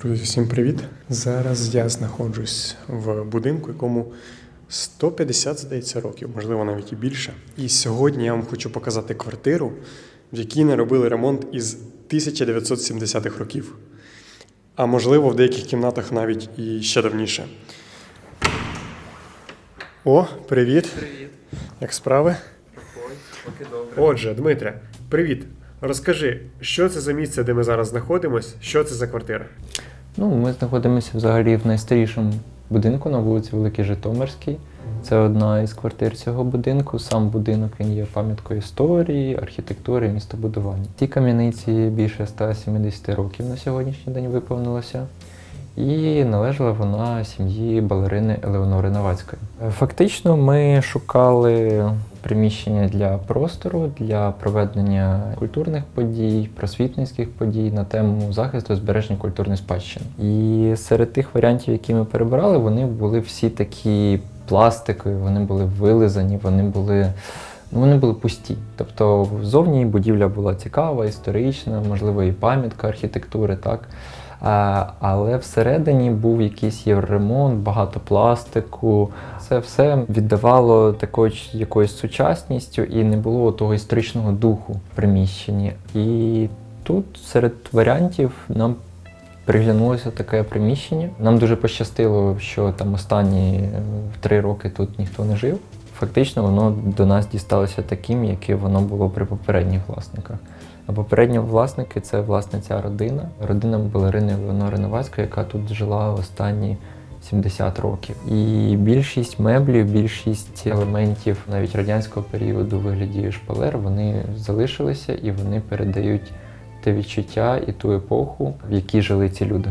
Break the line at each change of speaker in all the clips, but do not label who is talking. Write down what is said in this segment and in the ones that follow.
Друзі, всім привіт! Зараз я знаходжусь в будинку, якому 150, здається, років, можливо, навіть і більше. І сьогодні я вам хочу показати квартиру, в якій не робили ремонт із 1970-х років. А можливо, в деяких кімнатах навіть і ще давніше. О, привіт!
Привіт,
Як справи?
проходь, поки добре.
Отже, Дмитре, привіт. Розкажи, що це за місце, де ми зараз знаходимось? Що це за квартира?
Ну, ми знаходимося взагалі в найстарішому будинку на вулиці Великий Житомирській. Це одна із квартир цього будинку. Сам будинок він є пам'яткою історії, архітектури, містобудування. Цій кам'яниці більше 170 років на сьогоднішній день виповнилося. І належала вона сім'ї балерини Елеонори Навацької. Фактично, ми шукали приміщення для простору, для проведення культурних подій, просвітницьких подій на тему захисту збереження культурної спадщини. І серед тих варіантів, які ми перебирали, вони були всі такі пластикові, вони були вилизані, вони були. Ну, вони були пусті. Тобто зовні будівля була цікава, історична, можливо, і пам'ятка архітектури, так. Але всередині був якийсь євроремонт, багато пластику. Це все віддавало такою якоюсь сучасністю і не було того історичного духу в приміщенні. І тут серед варіантів нам приглянулося таке приміщення. Нам дуже пощастило, що там останні три роки тут ніхто не жив. Фактично, воно до нас дісталося таким, яке воно було при попередніх власниках. А попередні власники це власне ця родина, родина балерини Леонори Новацької, яка тут жила останні 70 років. І більшість меблів, більшість елементів навіть радянського періоду вигляді шпалер, вони залишилися і вони передають те відчуття і ту епоху, в якій жили ці люди.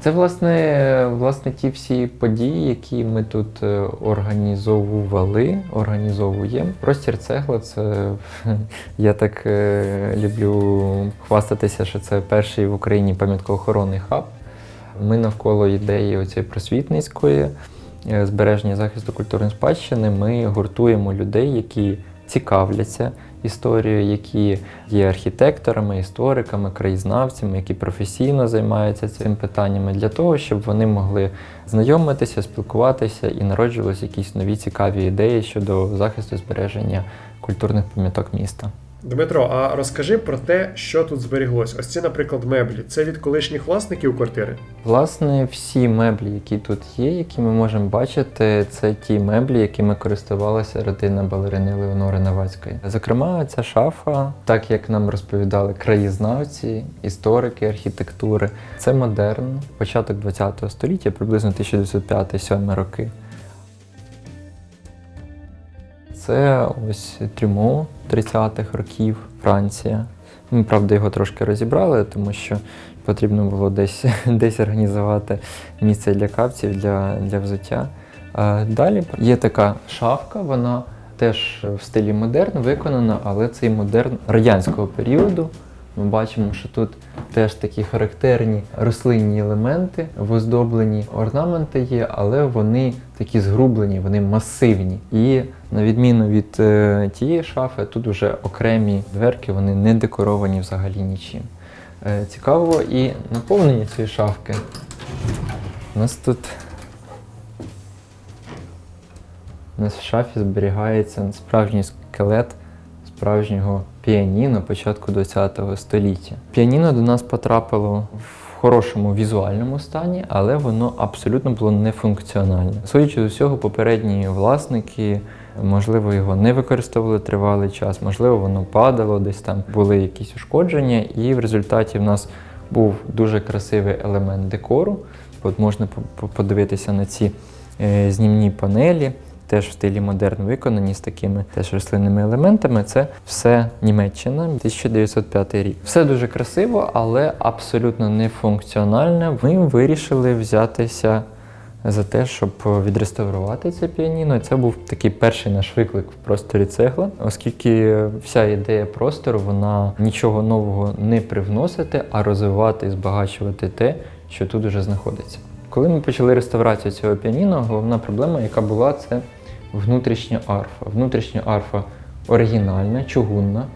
Це власне, власне ті всі події, які ми тут е, організовували, організовуємо. Простір цегла це я так е, люблю хвастатися, що це перший в Україні пам'яткоохоронний хаб. Ми навколо ідеї оцієї просвітницької е, збереження захисту культурної спадщини. Ми гуртуємо людей, які цікавляться історією, які є архітекторами, істориками, краєзнавцями, які професійно займаються цим питаннями, для того, щоб вони могли знайомитися, спілкуватися і народжувалися якісь нові цікаві ідеї щодо захисту збереження культурних пам'яток міста.
Дмитро, а розкажи про те, що тут зберіглось. Ось ці, наприклад, меблі. Це від колишніх власників квартири.
Власне, всі меблі, які тут є, які ми можемо бачити, це ті меблі, якими користувалася родина балерини Леонори Навацької. Зокрема, ця шафа, так як нам розповідали краєзнавці, історики архітектури, це модерн, початок ХХ століття, приблизно 1905-1907 роки. Це ось трюмо 30-х років Франція. Ми, правда, його трошки розібрали, тому що потрібно було десь, десь організувати місце для капців, для, для взуття. Далі є така шафка, вона теж в стилі модерн виконана, але цей модерн радянського періоду. Ми бачимо, що тут теж такі характерні рослинні елементи, в орнаменти є, але вони такі згрублені, вони масивні. І на відміну від е, тієї шафи, тут вже окремі дверки, вони не декоровані взагалі нічим. Е, цікаво і наповнення цієї шафки. У нас тут у нас в шафі зберігається справжній скелет справжнього піаніно початку ХХ століття. Піаніно до нас потрапило в хорошому візуальному стані, але воно абсолютно було нефункціональне. Судячи з усього, попередні власники, можливо, його не використовували тривалий час, можливо, воно падало, десь там були якісь ушкодження, і в результаті в нас був дуже красивий елемент декору. От можна по- по- подивитися на ці е, знімні панелі теж в стилі модерн виконані з такими теж рослинними елементами. Це все Німеччина, 1905 рік. Все дуже красиво, але абсолютно не функціональне. Ми вирішили взятися за те, щоб відреставрувати це піаніно. Це був такий перший наш виклик в просторі цегла, оскільки вся ідея простору вона нічого нового не привносити, а розвивати і збагачувати те, що тут уже знаходиться. Коли ми почали реставрацію цього піаніно, головна проблема, яка була, це внутрішня арфа. Внутрішня арфа оригінальна, чугунна.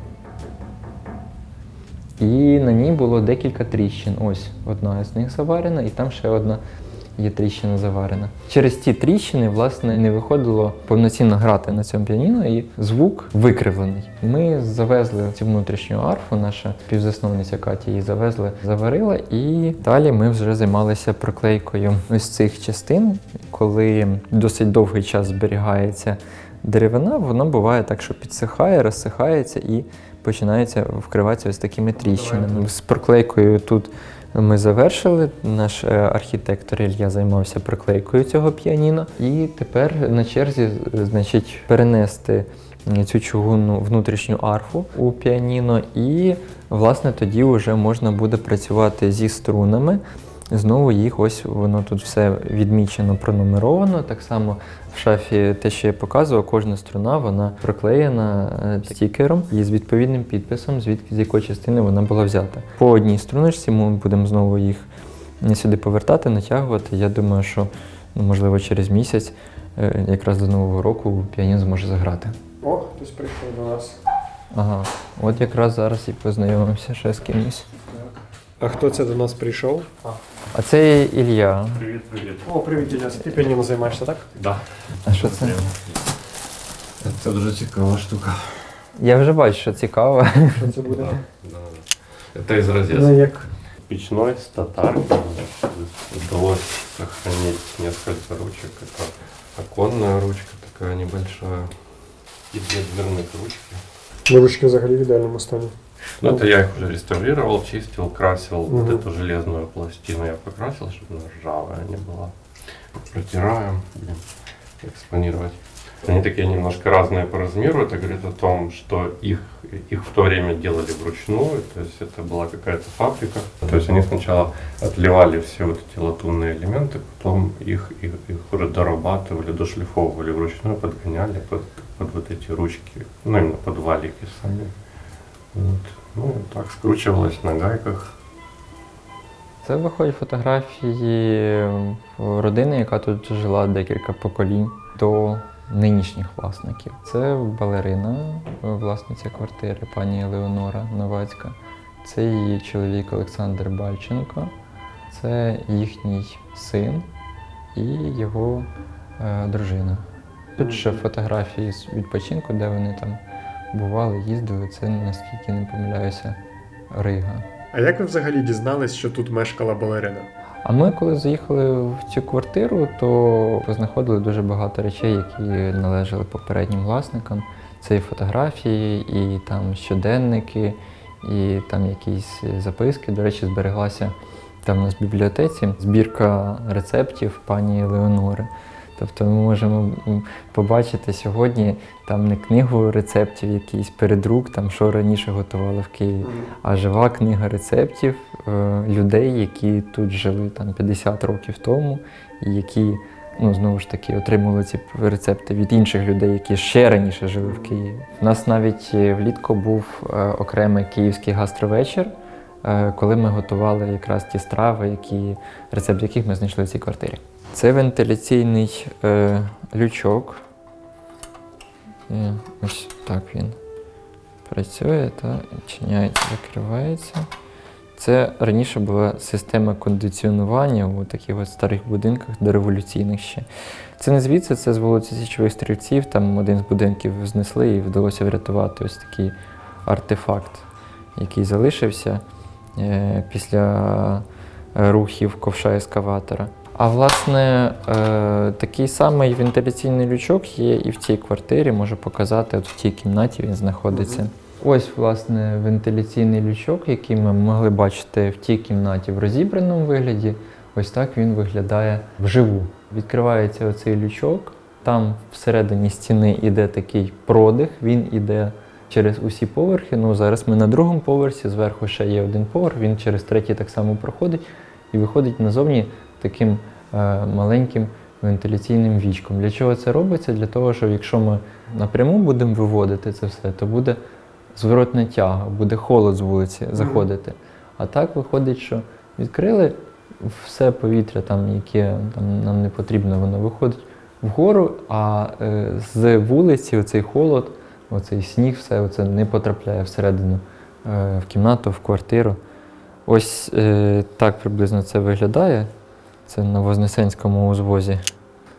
І на ній було декілька тріщин. Ось одна з них заварена, і там ще одна є тріщина заварена. Через ті тріщини, власне, не виходило повноцінно грати на цьому піаніно, і звук викривлений. Ми завезли цю внутрішню арфу, наша співзасновниця Катя її завезли, заварила, і далі ми вже займалися проклейкою ось цих частин, коли досить довгий час зберігається деревина, воно буває так, що підсихає, розсихається і починається вкриватися ось такими тріщинами. З проклейкою тут ми завершили. Наш е, архітектор Ілья займався проклейкою цього піаніно. І тепер на черзі, е, значить, перенести цю чугунну внутрішню арфу у піаніно, і власне тоді вже можна буде працювати зі струнами. Знову їх ось воно тут все відмічено, пронумеровано. Так само в шафі те, що я показував, кожна струна вона проклеєна е, стікером і з відповідним підписом, звідки з якої частини вона була взята. По одній струночці ми будемо знову їх сюди повертати, натягувати. Я думаю, що ну, можливо через місяць, е, якраз до нового року, піаніно зможе заграти.
О, хтось прийшов до нас.
Ага, от якраз зараз і познайомимося ще з кимось.
А хто це до нас прийшов?
А це Ілля.
Привіт, привіт.
О, привіт, Ілля. Ти піаніно займаєшся, так?
Да.
А що це?
Це дуже цікава штука.
Я вже бачу, що цікаво.
Що це буде?
Да. Это из
Ну,
розетки.
як
Печной с татаркой удалось сохранить несколько ручек. Это оконная ручка такая небольшая и две дверных ручки.
ручки взагалі в ідеальному стані.
Ну, это я их уже реставрировал, чистил, красил. Вот
Мгм.
эту железную пластину я покрасил, чтобы она ржавая не была. Протираем, будем экспонировать. Они такие немножко разные по размеру. Это говорит о том, что их, их в то время делали вручную. То есть это была какая-то фабрика. То есть они сначала отливали все вот эти латунные элементы, потом их, их, их уже дорабатывали, дошлифовывали вручную, подгоняли под, под вот эти ручки. Ну, именно под валики сами. Вот. Ну, так скручивалось на гайках.
Це виходять фотографії родини, яка тут жила декілька поколінь до нинішніх власників. Це балерина, власниця квартири, пані Леонора Новацька. Це її чоловік Олександр Бальченко, це їхній син і його е, дружина. Тут ще фотографії з відпочинку, де вони там бували, їздили. Це, наскільки не помиляюся, Рига.
А як ви взагалі дізнались, що тут мешкала балерина?
А ми, коли заїхали в цю квартиру, то познаходили дуже багато речей, які належали попереднім власникам. Це і фотографії, і там щоденники, і там якісь записки. До речі, збереглася там у нас в бібліотеці збірка рецептів пані Леонори. Тобто ми можемо побачити сьогодні там не книгу рецептів, якийсь передрук, там що раніше готували в Києві, а жива книга рецептів е, людей, які тут жили там 50 років тому, і які ну знову ж таки отримували ці рецепти від інших людей, які ще раніше жили в Києві. У нас навіть е, влітку був е, окремий київський гастровечір, коли ми готували якраз ті страви, які рецепт яких ми знайшли в цій квартирі. Це вентиляційний е, лючок. І ось так він працює та відчиняється, закривається. Це раніше була система кондиціонування у таких от старих будинках дореволюційних ще. Це не звідси, це з вулиці Січових стрільців. Там один з будинків знесли і вдалося врятувати ось такий артефакт, який залишився е, після е, рухів ковша ескаватора. А власне, е, такий самий вентиляційний лючок є і в цій квартирі, можу показати, от в тій кімнаті він знаходиться. Ось, власне, вентиляційний лючок, який ми могли бачити в тій кімнаті в розібраному вигляді. Ось так він виглядає вживу. Відкривається оцей лючок, там всередині стіни йде такий продих, він іде через усі поверхи. Ну, зараз ми на другому поверсі, зверху ще є один поверх, він через третій так само проходить і виходить назовні таким е, маленьким вентиляційним вічком. Для чого це робиться? Для того, що якщо ми напряму будемо виводити це все, то буде зворотна тяга, буде холод з вулиці заходити. А так виходить, що відкрили все повітря, там, яке там, нам не потрібно, воно виходить вгору, а е, з вулиці оцей холод, оцей сніг, все це не потрапляє всередину е, в кімнату, в квартиру. Ось е, так приблизно це виглядає. Це на Вознесенському узвозі.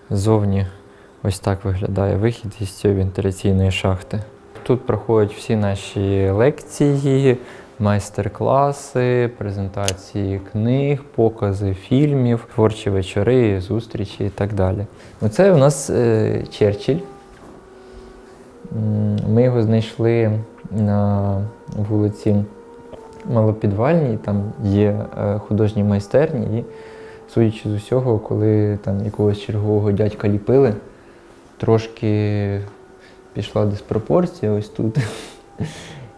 Ззовні ось так виглядає вихід із цієї вентиляційної шахти. Тут проходять всі наші лекції, майстер-класи, презентації книг, покази фільмів, творчі вечори, зустрічі і так далі. Оце у нас е, Черчилль. Ми його знайшли на вулиці Малопідвальній, там є е, художні майстерні, і судячи з усього, коли там якогось чергового дядька ліпили, трошки пішла диспропорція ось тут.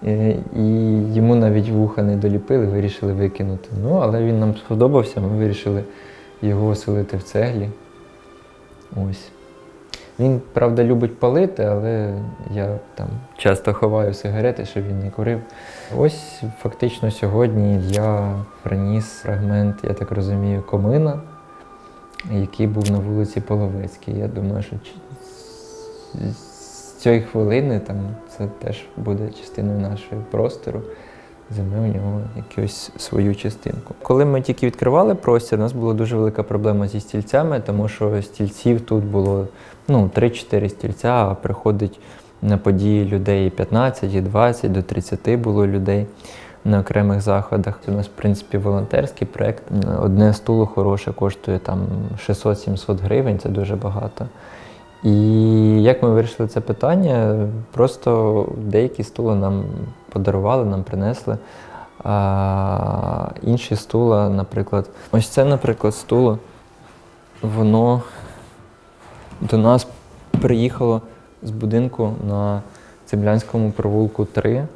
Е, І йому навіть вуха не доліпили, вирішили викинути. Ну, але він нам сподобався, ми вирішили його оселити в цеглі. Ось. Він, правда, любить палити, але я там часто ховаю сигарети, щоб він не курив. Ось фактично сьогодні я приніс фрагмент, я так розумію, комина, який був на вулиці Половецькій. Я думаю, що з- цієї хвилини там це теж буде частиною нашого простору. Займе в нього якусь свою частинку. Коли ми тільки відкривали простір, у нас була дуже велика проблема зі стільцями, тому що стільців тут було ну, 3-4 стільця, а приходить на події людей і 15, і 20, до 30 було людей на окремих заходах. У нас, в принципі, волонтерський проєкт. Одне стуло хороше коштує там 600-700 гривень, це дуже багато. І як ми вирішили це питання, просто деякі стули нам подарували, нам принесли. А інші стула, наприклад, ось це, наприклад, стуло, воно до нас приїхало з будинку на Цеблянському провулку 3.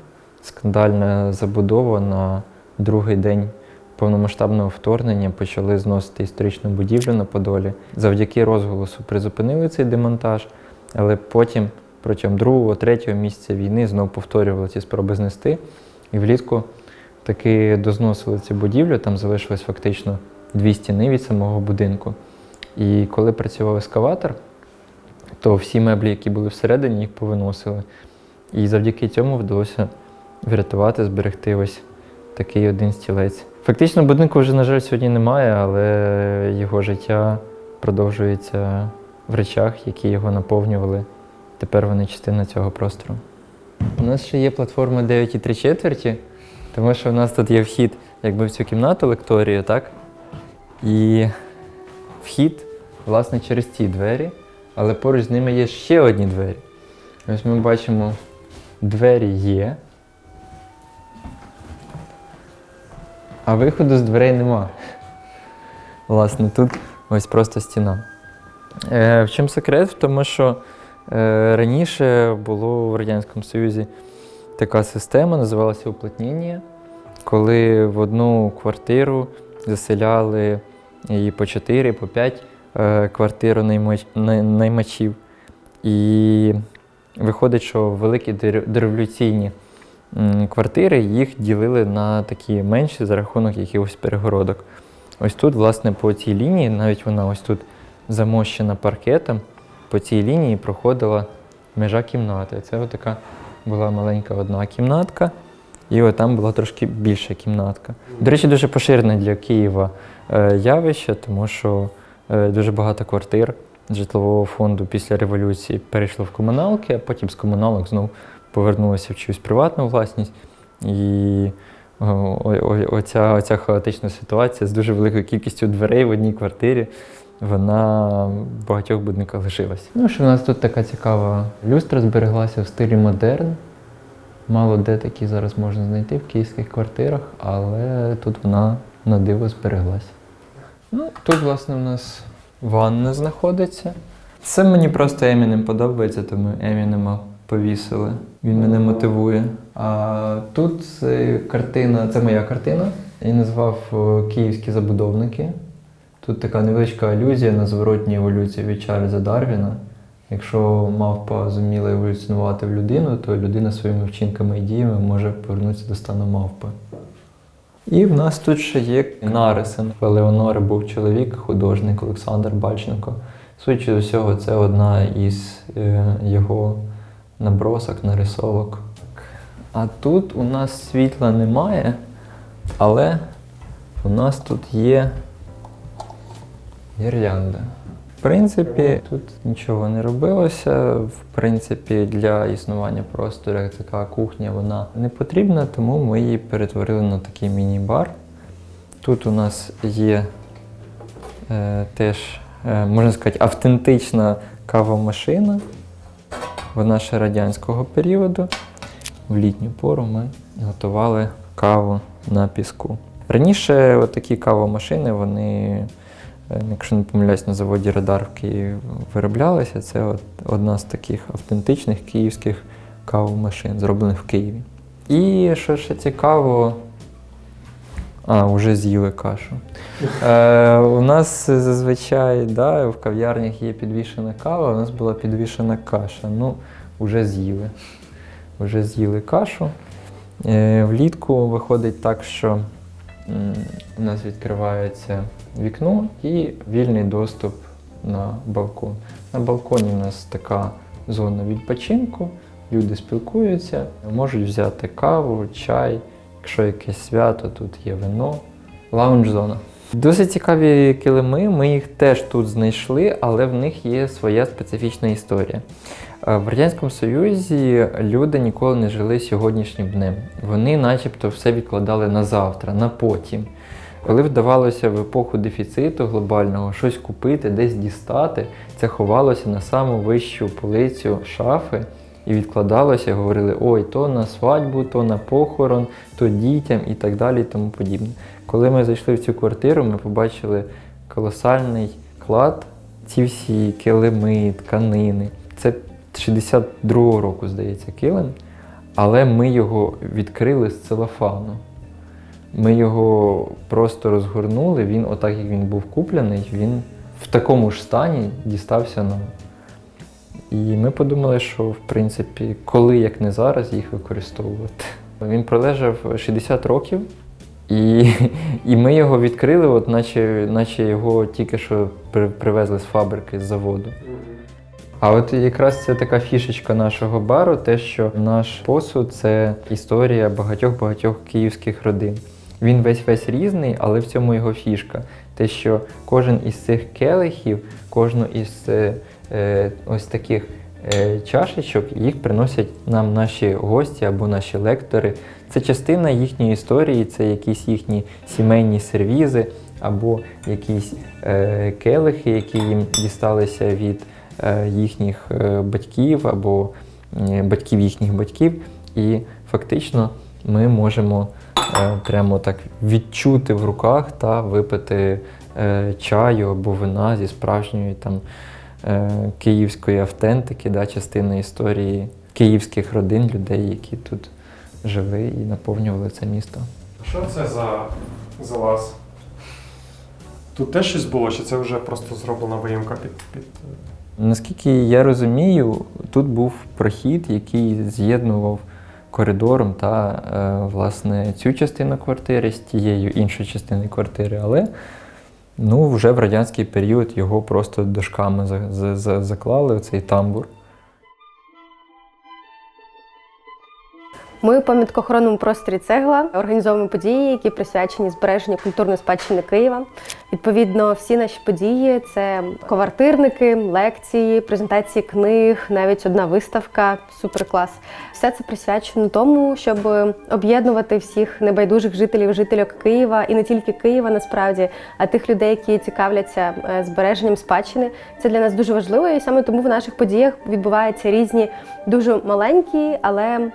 Скандальна забудова на другий день повномасштабного вторгнення почали зносити історичну будівлю на Подолі. Завдяки розголосу призупинили цей демонтаж, але потім протягом другого, третього місяця війни знову повторювали ці спроби знести. І влітку таки дозносили цю будівлю, там залишилось фактично дві стіни від самого будинку. І коли працював ескаватор, то всі меблі, які були всередині, їх повиносили. І завдяки цьому вдалося врятувати, зберегти ось такий один стілець. Фактично будинку вже, на жаль, сьогодні немає, але його життя продовжується в речах, які його наповнювали. Тепер вони частина цього простору. У нас ще є платформа 9,3 четверті, тому що у нас тут є вхід якби в цю кімнату лекторію, так? І вхід, власне, через ці двері, але поруч з ними є ще одні двері. Ось ми бачимо, двері є, а виходу з дверей нема. Власне, тут ось просто стіна. Е, в чому секрет? В тому, що раніше було в Радянському Союзі така система, називалася уплотнення, коли в одну квартиру заселяли і по 4, по 5 е, квартиру наймачів. І виходить, що великі дореволюційні квартири їх ділили на такі менші за рахунок якихось перегородок. Ось тут, власне, по цій лінії, навіть вона ось тут замощена паркетом, по цій лінії проходила межа кімнати. Це отака була маленька одна кімнатка, і там була трошки більша кімнатка. До речі, дуже поширене для Києва е, явище, тому що е, дуже багато квартир житлового фонду після революції перейшло в комуналки, а потім з комуналок знову повернулося в чиюсь приватну власність. І о- оця, оця хаотична ситуація з дуже великою кількістю дверей в одній квартирі, вона в багатьох будинках лишилась. Ну, що в нас тут така цікава люстра збереглася в стилі модерн. Мало де такі зараз можна знайти в київських квартирах, але тут вона на диво збереглася. Ну, тут, власне, у нас ванна знаходиться. Це мені просто Емінем подобається, тому Емінема повісили. Він мене мотивує. А тут е, картина, це моя картина. Я назвав е, Київські забудовники. Тут така невеличка алюзія на зворотній еволюції від Чарльза Дарвіна. Якщо мавпа зуміла еволюціонувати в людину, то людина своїми вчинками і діями може повернутися до стану мавпи. І в нас тут ще є Нарисен. У Леонори був чоловік, художник Олександр Бальченко. Судячи з усього, це одна із е, його набросок, нарисовок. А тут у нас світла немає, але у нас тут є гірлянда. В принципі, тут нічого не робилося. В принципі, для існування простору як така кухня вона не потрібна, тому ми її перетворили на такий міні-бар. Тут у нас є е, теж, е, можна сказати, автентична кавомашина. Вона ще радянського періоду. В літню пору ми готували каву на піску. Раніше такі кавомашини, вони, якщо не помиляюсь, на заводі Радар в Києві вироблялися. Це от одна з таких автентичних київських кавомашин, зроблених в Києві. І що ще цікаво, а, вже з'їли кашу. Е, у нас зазвичай да, в кав'ярнях є підвішена кава, у нас була підвішена каша. Ну, вже з'їли. Вже з'їли кашу. Е, влітку виходить так, що у нас відкривається вікно і вільний доступ на балкон. На балконі у нас така зона відпочинку, люди спілкуються, можуть взяти каву, чай. Якщо якесь свято, тут є вино, лаунж-зона. Досить цікаві килими, ми їх теж тут знайшли, але в них є своя специфічна історія. Е, В Радянському Союзі люди ніколи не жили сьогоднішнім днем. Вони начебто все відкладали на завтра, на потім. Коли вдавалося в епоху дефіциту глобального щось купити, десь дістати, це ховалося на саму вищу полицю шафи і відкладалося, говорили, ой, то на свадьбу, то на похорон, то дітям і так далі, і тому подібне. Коли ми зайшли в цю квартиру, ми побачили колосальний клад, ці всі килими, тканини. Це 62-го року, здається, килим, але ми його відкрили з целофану. Ми його просто розгорнули, він, отак як він був куплений, він в такому ж стані дістався нам. І ми подумали, що в принципі, коли як не зараз їх використовувати. Він пролежав 60 років, і, і ми його відкрили, от наче, наче його тільки що при- привезли з фабрики, з заводу. А от якраз це така фішечка нашого бару, те, що наш посуд це історія багатьох-багатьох київських родин. Він весь весь різний, але в цьому його фішка. Те, що кожен із цих келихів, кожну із е, е, ось таких е, чашечок, їх приносять нам наші гості або наші лектори. Це частина їхньої історії, це якісь їхні сімейні сервізи, або якісь е, келихи, які їм дісталися від е, їхніх е, батьків або е, батьків їхніх батьків. І фактично ми можемо е, прямо так відчути в руках та випити е, чаю або вина зі справжньої там е, київської автентики, да, частини історії київських родин, людей, які тут жили і наповнювали це місто.
Що це за, за вас? Тут теж щось було, чи це вже просто зроблена виїмка під. під...
Наскільки я розумію, тут був прохід, який з'єднував коридором та е, власне цю частину квартири з тією іншою частиною квартири, але ну, вже в радянський період його просто дошками за- за- за- заклали в цей тамбур.
Ми у пам'яткоохоронному просторі цегла організовуємо події, які присвячені збереженню культурної спадщини Києва. Відповідно, всі наші події це квартирники, лекції, презентації книг, навіть одна виставка, суперклас. Все це присвячено тому, щоб об'єднувати всіх небайдужих жителів, жительок Києва і не тільки Києва, насправді, а тих людей, які цікавляться е, збереженням спадщини. Це для нас дуже важливо, і саме тому в наших подіях відбуваються різні дуже маленькі, але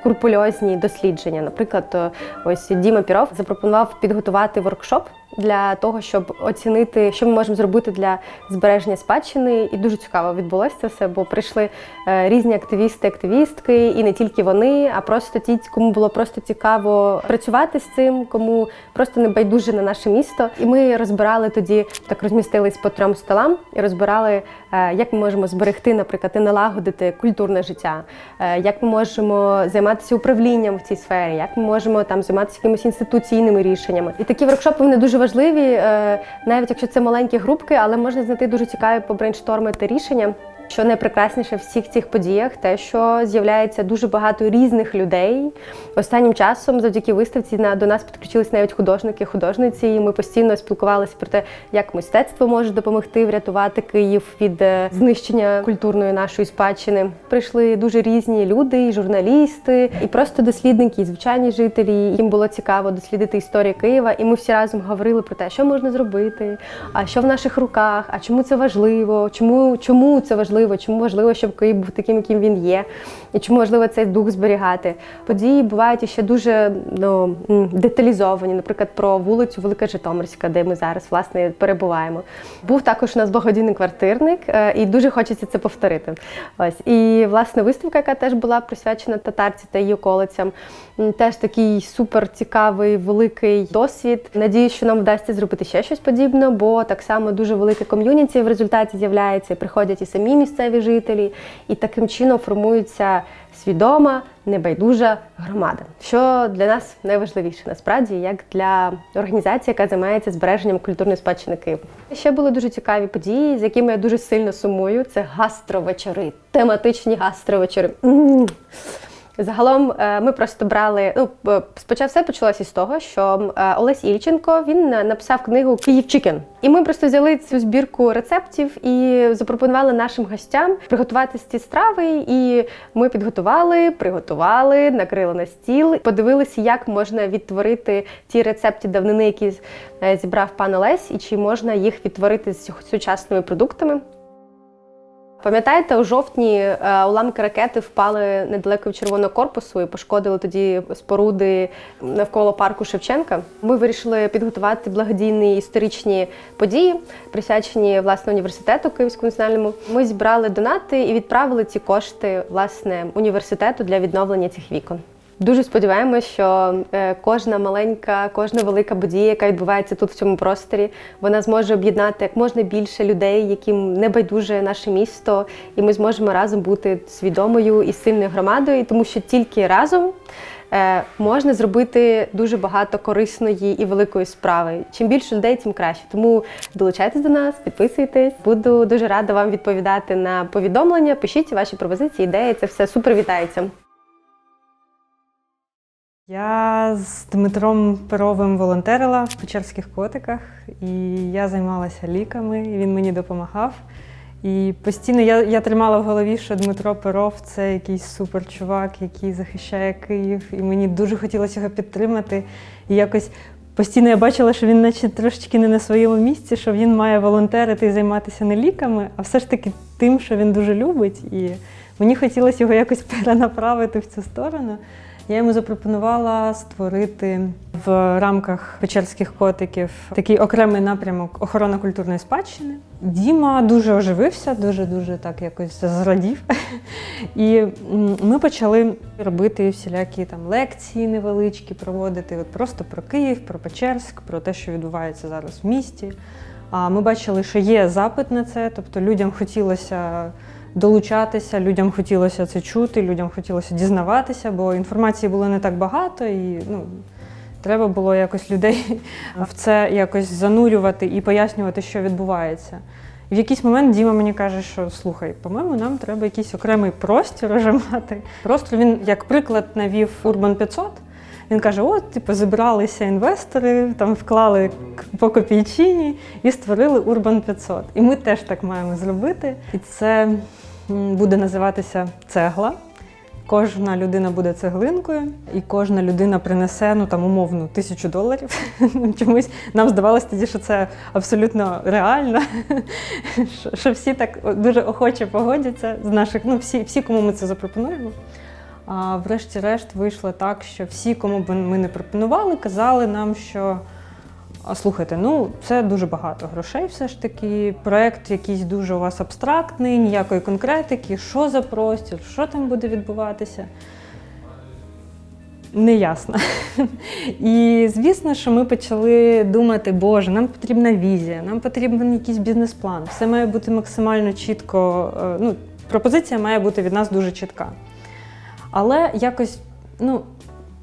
скрупульозні дослідження. Наприклад, е, ось Діма Піров запропонував підготувати воркшоп для того, щоб оцінити, що ми можемо зробити для збереження спадщини. І дуже цікаво відбулося це все, бо прийшли е, різні активісти, активістки, і не тільки вони, а просто ті, кому було просто цікаво працювати з цим, кому просто не байдуже на наше місто. І ми розбирали тоді, так розмістились по трьом столам і розбирали, як ми можемо зберегти, наприклад, і налагодити культурне життя, е, як ми можемо займатися управлінням в цій сфері, як ми можемо там займатися якимись інституційними рішеннями. І такі воркшопи вони дуже важливі, е, навіть якщо це маленькі групки, але можна знайти дуже цікаві побрейнштормити рішення. Що найпрекрасніше в всіх цих подіях, те, що з'являється дуже багато різних людей. Останнім часом, завдяки виставці, на до нас підключились навіть художники, художниці. І ми постійно спілкувалися про те, як мистецтво може допомогти врятувати Київ від е, знищення культурної нашої спадщини. Прийшли дуже різні люди, і журналісти, і просто дослідники, і звичайні жителі. Їм було цікаво дослідити історію Києва. І ми всі разом говорили про те, що можна зробити, а що в наших руках, а чому це важливо, чому, чому це важливо, чому важливо, щоб Київ був таким, яким він є, і чому важливо цей дух зберігати. Події бувають ще дуже ну, деталізовані, наприклад, про вулицю Велика Житомирська, де ми зараз власне перебуваємо. Був також у нас благодійний квартирник, е, і дуже хочеться це повторити. Ось і власне виставка, яка теж була присвячена татарці та її околицям. Теж такий супер цікавий, великий досвід. Надіюсь, що нам вдасться зробити ще щось подібне, бо так само дуже велике ком'юніті в результаті з'являється. Приходять і самі місцеві жителі, і таким чином формується свідома, небайдужа громада, що для нас найважливіше насправді, як для організації, яка займається збереженням культурної спадщини Києва. Ще були дуже цікаві події, з якими я дуже сильно сумую. Це гастровечори, тематичні гастровечори. Загалом е, ми просто брали. Ну спочатку все почалося з того, що е, Олесь Ільченко він е, написав книгу Київ Чікен. І ми просто взяли цю збірку рецептів і запропонували нашим гостям приготувати ці страви. І ми підготували, приготували, накрили на стіл, подивилися, як можна відтворити ті рецепти давнини, які зібрав пан Олесь, і чи можна їх відтворити з сучасними продуктами. Пам'ятаєте, у жовтні е, уламки ракети впали недалеко від червоного корпусу і пошкодили тоді споруди навколо парку Шевченка. Ми вирішили підготувати благодійні історичні події, присвячені власне університету Київському національному. Ми зібрали донати і відправили ці кошти власне університету для відновлення цих вікон. Дуже сподіваємося, що е, кожна маленька, кожна велика подія, яка відбувається тут в цьому просторі, вона зможе об'єднати як можна більше людей, яким не байдуже наше місто, і ми зможемо разом бути свідомою і сильною громадою, тому що тільки разом е, можна зробити дуже багато корисної і великої справи. Чим більше людей, тим краще. Тому долучайтесь до нас, підписуйтесь. Буду дуже рада вам відповідати на повідомлення. Пишіть ваші пропозиції, ідеї. Це все супер вітається.
Я з Дмитром Перовим волонтерила в Печерських котиках, і я займалася ліками, і він мені допомагав. І постійно я, я тримала в голові, що Дмитро Перов це якийсь суперчувак, який захищає Київ, і мені дуже хотілося його підтримати. І якось постійно я бачила, що він наче трошечки не на своєму місці, що він має волонтерити і займатися не ліками, а все ж таки тим, що він дуже любить. І мені хотілося його якось перенаправити в цю сторону. Я йому запропонувала створити в рамках печерських котиків такий окремий напрямок охорона культурної спадщини. Діма дуже оживився, дуже дуже так якось зрадів. І ми почали робити всілякі там лекції невеличкі, проводити от просто про Київ, про Печерськ, про те, що відбувається зараз в місті. А ми бачили, що є запит на це, тобто людям хотілося долучатися, людям хотілося це чути, людям хотілося дізнаватися, бо інформації було не так багато, і ну, треба було якось людей в це якось занурювати і пояснювати, що відбувається. І в якийсь момент Діма мені каже, що слухай, по-моєму, нам треба якийсь окремий простір уже мати. Простір він, як приклад, навів Urban 500. Він каже: от, типу, зібралися інвестори, там вклали по копійчині і створили Urban 500. І ми теж так маємо зробити. І це буде називатися цегла. Кожна людина буде цеглинкою, і кожна людина принесе ну там умовно тисячу доларів. Чомусь нам здавалося тоді, що це абсолютно реально, що- всі так дуже охоче погодяться з наших, ну всі, всі, кому ми це запропонуємо. А врешті-решт вийшло так, що всі, кому б ми не пропонували, казали нам, що а слухайте, ну це дуже багато грошей, все ж таки. Проект якийсь дуже у вас абстрактний, ніякої конкретики, що за простір, що там буде відбуватися. Неясно. І звісно, що ми почали думати, боже, нам потрібна візія, нам потрібен якийсь бізнес-план. Все має бути максимально чітко. е, Ну, пропозиція має бути від нас дуже чітка. Але якось, ну,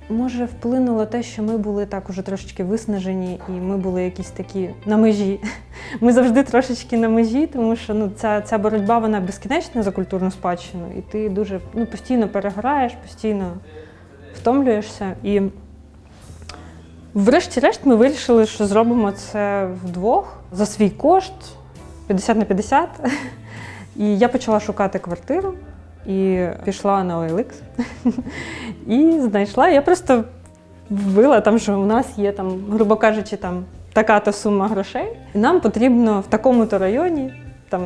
може, вплинуло те, що ми були так уже трошечки виснажені, і ми були якісь такі на межі ми завжди трошечки на межі, тому що ну, ця, ця боротьба вона безкінечна за культурну спадщину, і ти дуже ну, постійно перегораєш, постійно втомлюєшся. І врешті-решт ми вирішили, що зробимо це вдвох за свій кошт 50 на 50. І я почала шукати квартиру і пішла на OLX. І знайшла. Я просто вбила там, що у нас є там, грубо кажучи, там така-то сума грошей. Нам потрібно в такому-то районі там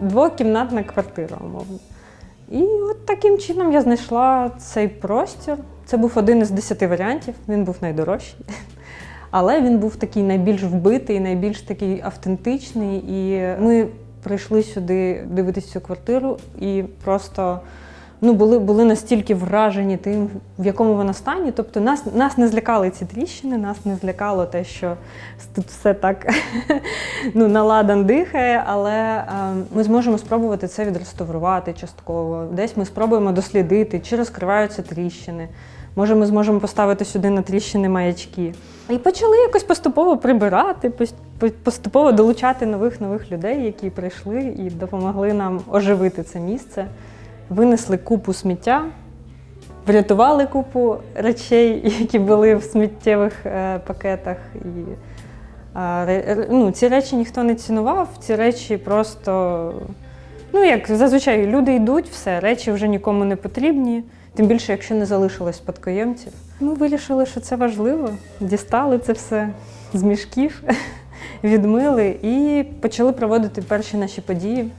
двокімнатна квартира, умовно. І от таким чином я знайшла цей простір. Це був один із десяти варіантів, він був найдорожчий. Але він був такий найбільш вбитий, найбільш такий автентичний. І ми прийшли сюди дивитися цю квартиру і просто ну, були, були настільки вражені тим, в якому вона стані. Тобто нас, нас не злякали ці тріщини, нас не злякало те, що тут все так ну, наладан дихає, але е, ми зможемо спробувати це відреставрувати частково. Десь ми спробуємо дослідити, чи розкриваються тріщини. Може, ми зможемо поставити сюди на тріщини маячки. І почали якось поступово прибирати, поступово долучати нових нових людей, які прийшли і допомогли нам оживити це місце. Винесли купу сміття, врятували купу речей, які були в сміттєвих е, пакетах. І, ну, ці речі ніхто не цінував, ці речі просто. Ну, як зазвичай люди йдуть, все, речі вже нікому не потрібні, тим більше, якщо не залишилось спадкоємців. Ми вирішили, що це важливо. Дістали це все з мішків, відмили і почали проводити перші наші події.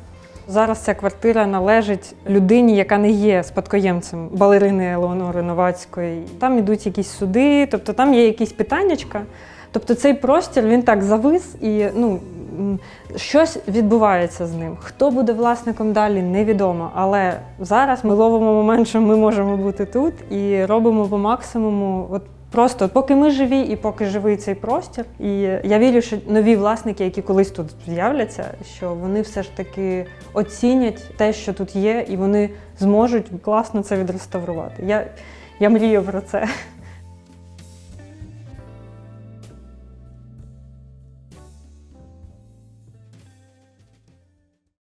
Зараз ця квартира належить людині, яка не є спадкоємцем балерини Елеонори Новацької. Там ідуть якісь суди, тобто там є якісь питаннячка. Тобто цей простір він так завис і ну, щось відбувається з ним. Хто буде власником далі, невідомо. Але зараз ми ловимо момент, що ми можемо бути тут і робимо по максимуму. От Просто поки ми живі і поки живий цей простір. І я вірю, що нові власники, які колись тут з'являться, що вони все ж таки оцінять те, що тут є, і вони зможуть класно це відреставрувати. Я, я мрію про це.